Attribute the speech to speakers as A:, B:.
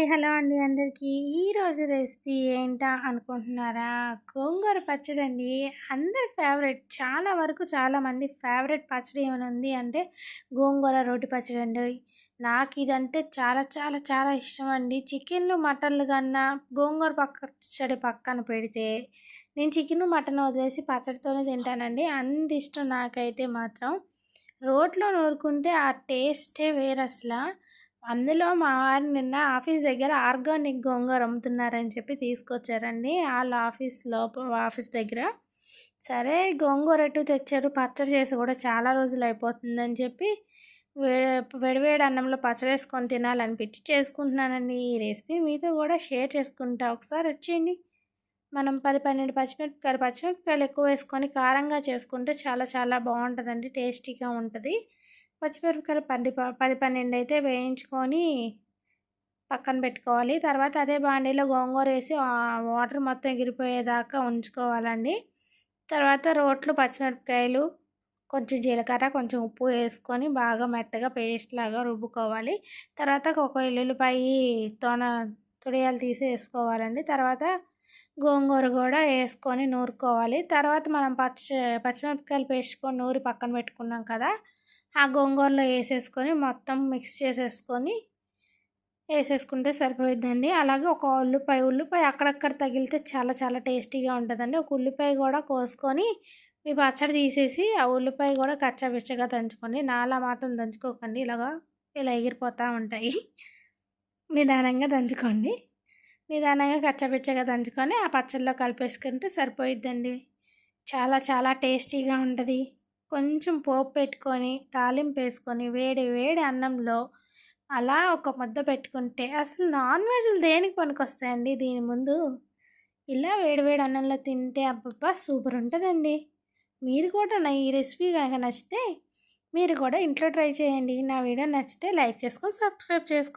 A: Hi hello అండి అందరికీ. ఈరోజు రెసిపీ ఏంటా అనుకుంటున్నారా? గోంగూర పచ్చడి అండి. అందరి ఫేవరెట్ చాలా వరకు చాలామంది ఫేవరెట్ పచ్చడి ఏమైనా ఉంది అంటే గోంగూర రోటి పచ్చడి అండి. నాకు ఇదంటే చాలా చాలా చాలా ఇష్టం అండి. చికెన్లు మటన్లు కన్నా గోంగూర పచ్చడి పక్కన పెడితే నేను చికెన్ మటన్ వదిలేసి పచ్చడితోనే తింటానండి. అంత ఇష్టం నాకైతే మాత్రం. రోట్లో నూరుకుంటే ఆ టేస్టే వేరు అసలు అందులో మా వారు నిన్న ఆఫీస్ దగ్గర ఆర్గానిక్ గోంగూర అమ్ముతున్నారని చెప్పి తీసుకొచ్చారండి. వాళ్ళ ఆఫీస్ లోప ఆఫీస్ దగ్గర. సరే గోంగూర ఎటు తెచ్చారు? పచ్చడి చేసి కూడా చాలా రోజులు అయిపోతుందని చెప్పి వేడివేడి అన్నంలో పచ్చడి వేసుకొని తినాలనిపించి చేసుకుంటున్నానండి. ఈ రెసిపీ మీతో కూడా షేర్ చేసుకుంటా. ఒకసారి వచ్చేయండి. మనం పది పన్నెండు పచ్చిమిరపకాయలు పచ్చిమిరపకాయలు ఎక్కువ వేసుకొని కారంగా చేసుకుంటే చాలా చాలా బాగుంటుందండి. టేస్టీగా ఉంటుంది. పచ్చిమిరపకాయలు పండి పది పన్నెండు అయితే వేయించుకొని పక్కన పెట్టుకోవాలి. తర్వాత అదే బాండీలో గోంగూర వేసి వాటర్ మొత్తం ఎగిరిపోయేదాకా ఉంచుకోవాలండి. తర్వాత రోట్లు పచ్చిమిరపకాయలు కొంచెం జీలకర్ర కొంచెం ఉప్పు వేసుకొని బాగా మెత్తగా పేస్ట్ లాగా రుబ్బుకోవాలి. తర్వాత ఒక ఎల్లుల్లిపాయి తొన తుడియాలు తీసి వేసుకోవాలండి. తర్వాత గోంగూర కూడా వేసుకొని నూరుకోవాలి. తర్వాత మనం పచ్చి పచ్చిమిరపకాయలు పేసుకొని నూరి పక్కన పెట్టుకున్నాం కదా ఆ గోంగూరలో వేసేసుకొని మొత్తం మిక్స్ చేసేసుకొని వేసేసుకుంటే సరిపోయిద్దండి. అలాగే ఒక ఉల్లిపాయ ఉల్లిపాయ అక్కడక్కడ తగిలితే చాలా చాలా టేస్టీగా ఉంటుందండి. ఒక ఉల్లిపాయ కూడా కోసుకొని మీ పచ్చడి తీసేసి ఆ ఉల్లిపాయ కూడా కచ్చాపిచ్చగా దంచుకోండి. నాలా మాత్రం దంచుకోకండి. ఇలాగా ఇలా ఎగిరిపోతూ ఉంటాయి. నిదానంగా దంచుకోండి. నిదానంగా కచ్చాపిచ్చగా దంచుకొని ఆ పచ్చడిలో కలిపేసుకుంటే సరిపోయిద్దండి. చాలా చాలా టేస్టీగా ఉంటుంది. కొంచెం పోపు పెట్టుకొని తాలింపు వేసుకొని వేడి వేడి అన్నంలో అలా ఒక ముద్ద పెట్టుకుంటే అసలు నాన్ వెజ్లు దేనికి పనికొస్తాయండి దీని ముందు? ఇలా వేడి వేడి అన్నంలో తింటే అబ్బబ్బా సూపర్ ఉంటుందండి. మీరు కూడా నా ఈ రెసిపీ కనుక నచ్చితే మీరు కూడా ఇంట్లో ట్రై చేయండి. నా వీడియో నచ్చితే లైక్ చేసుకొని సబ్స్క్రైబ్ చేసుకో